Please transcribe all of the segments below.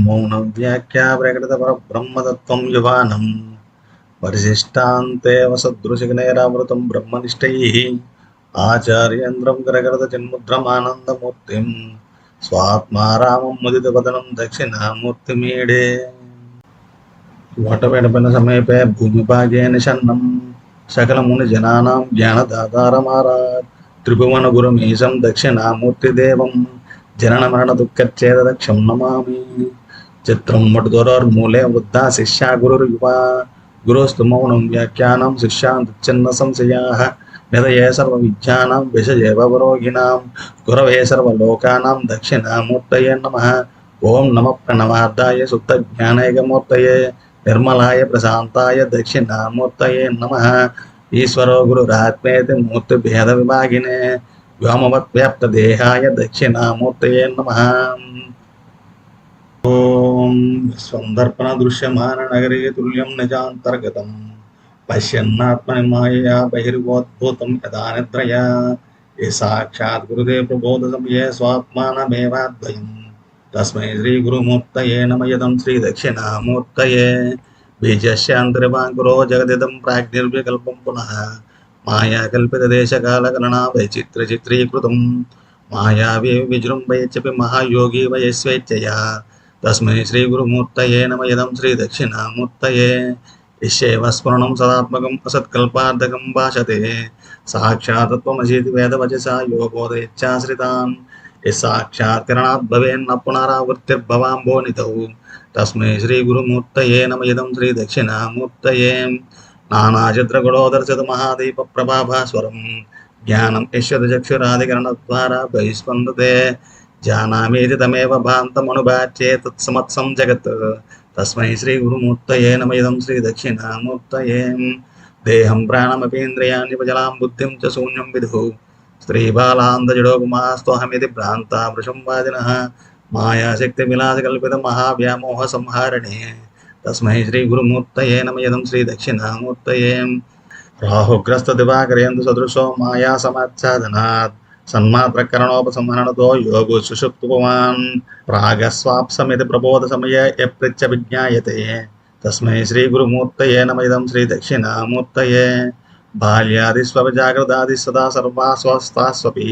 మౌనం వ్యాఖ్యా ప్రకటిత బ్రహ్మతత్వం యువానం పరిశిష్టాంతే వసదృశిగనేరామృతం బ్రహ్మనిష్టై ఆచార్యేంద్రం కరగరత చిన్ముద్రమానందమూర్తిం స్వాత్మారామం ముదిత వదనం దక్షిణామూర్తిమీడే వటపెడపన సమీపే భూమిభాగే నిషన్నం సకలముని జనానాం జ్ఞానదాతారమారాత్ త్రిభువన గురుమీశం దక్షిణామూర్తిదేవం జనన మరణ దుఃఖచ్ఛేద దక్షం నమామి చిత్రం వటుదోరోర్మూలే వృద్ధా శిష్యా గురుర్యువా గురోస్తు మౌనం వ్యాఖ్యానం శిష్యా చిన్న సంశయా. నిదయే సర్వవిద్యానాం విషయేవ పురోగిణాం గురవే సర్వలోకానాం దక్షిణామూర్తయే నమ. ఓం నమ ప్రణవార్థాయ శుద్ధ జ్ఞానైకమూర్తయే నిర్మలాయ ప్రశాంతాయ దక్షిణామూర్తయే నమ. ఈశ్వరో గురురాత్మేతి మూర్తి భేద విభాగినే. వ్యోమవత్ వ్యాప్త దేహాయ దక్షిణామూర్తయే నమ. ఓం స్వందర్పణ దృశ్యమాన నగరే తుల్యం నిజాంతర్గతం పశ్యన్నాత్మని మాయయా బహిర్వోద్భూతం యదా నిద్రయా ఏ సాక్షాత్ గురుదే ప్రబోధ సమయే స్వాత్మానమేవాద్వయం తస్మై శ్రీ గురుమూర్తయే నమయదం శ్రీ దక్షిణామూర్తయే బీజస్యాంతరివాంకురో జగదిదం ప్రాజ్ఞిర్వికల్పం పునః మాయా కల్పిత దేశకాలగణనా వైచిత్ర చిత్రీకృతం మాయావే విజృంభయచ్చపి మహాయోగి వయస్వేచ్ఛయా తస్మై శ్రీ గురుమూర్తయే నమయదం శ్రీ దక్షిణామూర్తయే ఇష్యేవ స్మరణం సదాత్మకం అసత్కల్పార్థకం భాషతే సాక్షాతత్వమసీతి వేదవచసా యోగోదయచ్చాశ్రితాన్ సాక్షాత్ కిరణాత్ భవేన్న పునరావృత్తిర్భవాంబోనితౌ తస్మై శ్రీ గురుమూర్తయే నమయదం శ్రీ దక్షిణామూర్తయే నానాచిత్రగుణోదర్శత మహాదీప ప్రభాభాస్వరం జ్ఞానం యశ్వత చక్షురాధికరణ ద్వారా బహిస్పందతే జానామేది తమేవ భాంతమనుభాచ్యే తత్సమత్సం జగత్. తస్మై శ్రీ గురుమూర్తయే నమయదం శ్రీ దక్షిణామూర్తయే. దేహం ప్రాణమపీంద్రియాణి పజలాం బుద్ధిం చ శూన్యం విధు స్త్రీబాలాంధజడోగుమాస్తోహమితి భ్రాంతా వృషంవాదినः మాయాశక్తి విలాసకల్పిత మహావ్యామోహ సంహారణే తస్మై శ్రీ గురుమూర్తయే నమయదం శ్రీ దక్షిణామూర్తయే. రాహుగ్రస్త దివాకరేందు సదృశో మాయా సమాచ్ఛాదనాత్ సన్మాత్రకరణోపసంహరణతో యోగు సుషుప్తుపవాన్ ప్రాగస్వాప్సమితి ప్రబోధ సమయ యపృచ్చ విజ్ఞాయతే తస్మై శ్రీ గురుమూర్తయే నమయిదం శ్రీ దక్షిణామూర్తయే బాల్యాదిస్వజాగ్రదాది సదా సర్వాస్వస్థాస్వపి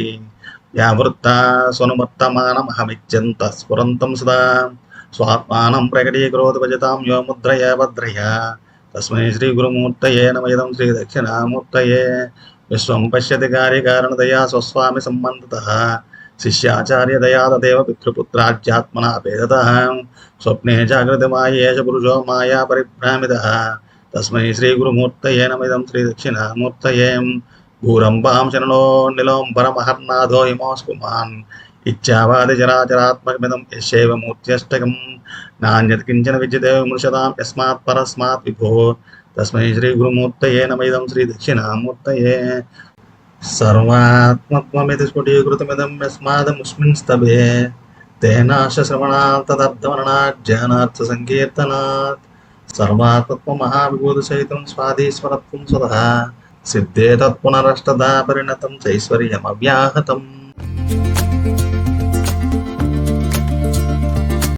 వ్యావృత్తా స్వనుమత్తమానమహమిత్యంత స్ఫురంతం సదా స్వాత్మానం ప్రకటీకరోతి భజతాం యో ముద్రయ భద్రయ తస్మై శ్రీ గురుమూర్తయే నమయిదం శ్రీ దక్షిణామూర్తయే విశ్వం పశ్యతి గారి కార్యకారణదయా స్వస్వామి సంబంధిత. శిష్యాచార్యదయా తదేవ పితృపుత్రాధ్యాత్మన భేదత స్వప్నే జాగ్రతి మాయేష పురుషో మాయా పరిభ్రామిత. తస్మై శ్రీగురుమూర్తయే నమిదం శ్రీ దక్షిణామూర్తయే. భూరంబాం శరణో నిలోంబరమహర్నాథో హిమోస్కుమాన్. ఇచ్చావాది చరాచరాత్మకమిదం యశైవ మూర్త్యష్టకం. నాణ్యత్ కించన విద్యదేవ మృషదాం యస్మాత్ పరస్మాత్ విభో. తస్మై శ్రీ గురుమూర్తయే నమైదం శ్రీ దక్షిణామూర్తయే. సర్వాత్మత్వమితి స్ఫుటీకృతమిదం యస్మాదముస్మిన్ స్తభే. తేనాశ శ్రవణాత్ తదర్థవర్ణాత్ జ్ఞానార్థ సంకీర్తనాత్ సర్వాత్మత్వ మహావిభూతి సహితం స్వాధీశ్వరత్వం స్వతః. సిద్ధే తత్పునరష్టదా పరిణతం చైశ్వర్యమవ్యాహతం.